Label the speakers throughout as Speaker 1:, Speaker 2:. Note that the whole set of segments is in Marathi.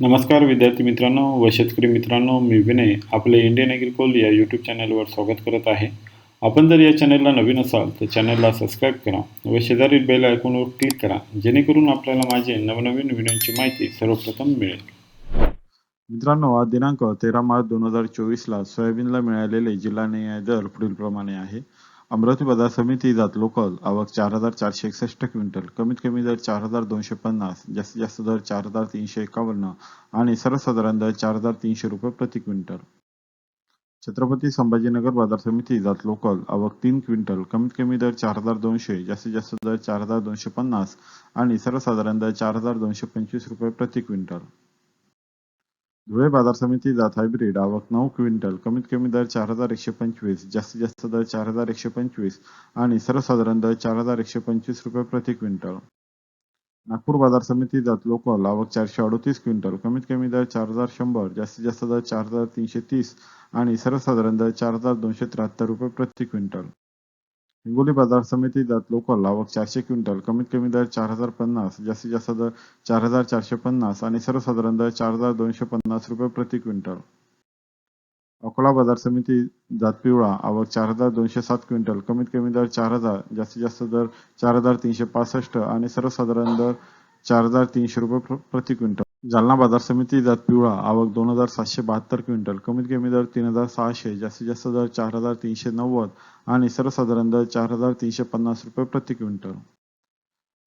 Speaker 1: नमस्कार विद्यार्थी मित्रांनो व शेतकरी मित्रांनो मी विनय आपले इंडियन ॲग्रिकोल या यूट्यूब चॅनलवर स्वागत करत आहे. आपण जर या चॅनलला नवीन असाल तर चॅनलला सबस्क्राईब करा व शेजारील बेल आयकॉनवर क्लिक करा जेणेकरून आपल्याला माझे नवनवीन व्हिडिओची माहिती सर्वप्रथम मिळेल.
Speaker 2: मित्रांनो आज दिनांक तेरा मार्च दोन हजार चोवीसला सोयाबीनला मिळालेले जिल्हा न्याय दर पुढीलप्रमाणे आहे. अमरावती बाजार समिती जात लोकल आवक चार हजार चारशे एकसष्ट क्विंटल. कमीत कमी दर चार हजार दोनशे पन्नास जास्तीत जास्त दर चार हजार तीनशे एकावन्न आणि सर्वसाधारण दर चार हजार तीनशे रुपये प्रति क्विंटल. छत्रपती संभाजीनगर बाजार समिती जात लोकल आवक तीन क्विंटल कमीत कमी दर चार हजार दोनशे जास्तीत जास्त दर चार हजार दोनशे पन्नास आणि सर्वसाधारण दर चार हजार दोनशे पंचवीस रुपये प्रति क्विंटल. धुळे बाजार समिती जात हायब्रिड. आवक नऊ क्विंटल. कमीत कमी दर चार हजार एकशे पंचवीस. जास्तीत जास्त दर चार हजार एकशे पंचवीस. आणि सर्वसाधारण दर चार हजार एकशे पंचवीस रुपये प्रति क्विंटल. नागपूर बाजार समिती जात लोकल. आवक चारशे अडोतीस क्विंटल. कमीत कमी दर चार हजार शंभर. जास्तीत जास्त दर चार हजार तीनशे तीस. आणि सर्वसाधारण दर चार हजार दोनशे त्र्याहत्तर रुपये प्रति क्विंटल. हिंगोली बाजार समिती जात लोकल आवक चारशे क्विंटल कमीत कमी दर चार हजार पन्नास जास्तीत जास्त दर चार हजार चारशे पन्नास आणि सर्वसाधारण दर चार हजार दोनशे पन्नास रुपये प्रति क्विंटल. अकोला बाजार समिती जात पिवळा आवक चार हजार दोनशे सात क्विंटल कमीत कमी दर चार हजार जास्तीत जास्त दर चार हजार तीनशे पासष्ट आणि सर्वसाधारण दर चार हजार तीनशे रुपये प्रति क्विंटल. जालना बाजार समिती जात पिवळा आवक दोन हजार सातशे बहात्तर क्विंटल कमीत कमी दर तीन हजार सहाशे जास्तीत जास्त दर चार हजार तीनशे नव्वद आणि सर्वसाधारण दर चार हजार तीनशे पन्नास रुपये प्रति क्विंटल.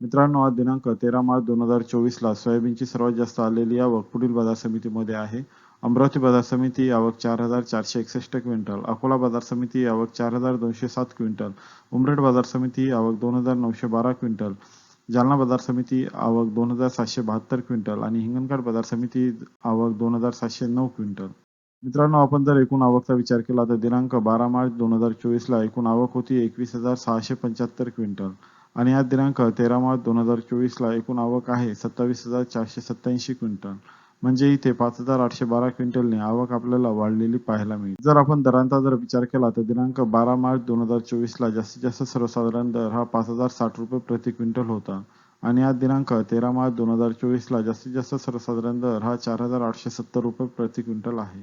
Speaker 2: मित्रांनो आज दिनांक तेरा मार्च दोन हजार चोवीसला सोयाबीनची सर्वात जास्त आलेली आवक पुढील बाजार समितीमध्ये आहे. अमरावती बाजार समिती आवक चार हजार चारशे एकसष्ट क्विंटल अकोला बाजार समिती आवक चार हजार दोनशे सात क्विंटल उमरेड बाजार समिती आवक दोन हजार नऊशे बारा क्विंटल जालना बाजार समिती आवक दोन हजार सातशे बहात्तर क्विंटल आणि हिंगणघाट बाजार समिती आवक दोन हजार सातशे नऊ क्विंटल. मित्रांनो आपण जर एकूण आवकचा विचार केला तर दिनांक बारा मार्च दोन हजार चोवीसला एकूण आवक होती एकवीस हजार सहाशे पंच्याहत्तर क्विंटल आणि आज दिनांक तेरा मार्च दोन हजार चोवीसला एकूण आवक आहे सत्तावीस हजार चारशे सत्याऐंशी क्विंटल. म्हणजे इथे पाच हजार आठशे बारा क्विंटलने आवक आपल्याला वाढलेली पाहायला मिळेल जर आपण दरांचा जर विचार केला तर दिनांक बारा मार्च दोन हजार चोवीस ला जास्तीत जास्त सर्वसाधारण दर हा पाच हजार साठ रुपये प्रति क्विंटल होता. आणि आज दिनांक तेरा मार्च दोन हजार चोवीस ला जास्तीत जास्त सर्वसाधारण दर हा चार हजार आठशे सत्तर रुपये प्रति क्विंटल आहे.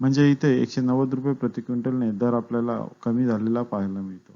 Speaker 2: म्हणजे इथे एकशे नव्वद रुपये प्रति क्विंटलने दर आपल्याला कमी झालेला पाहायला मिळतो.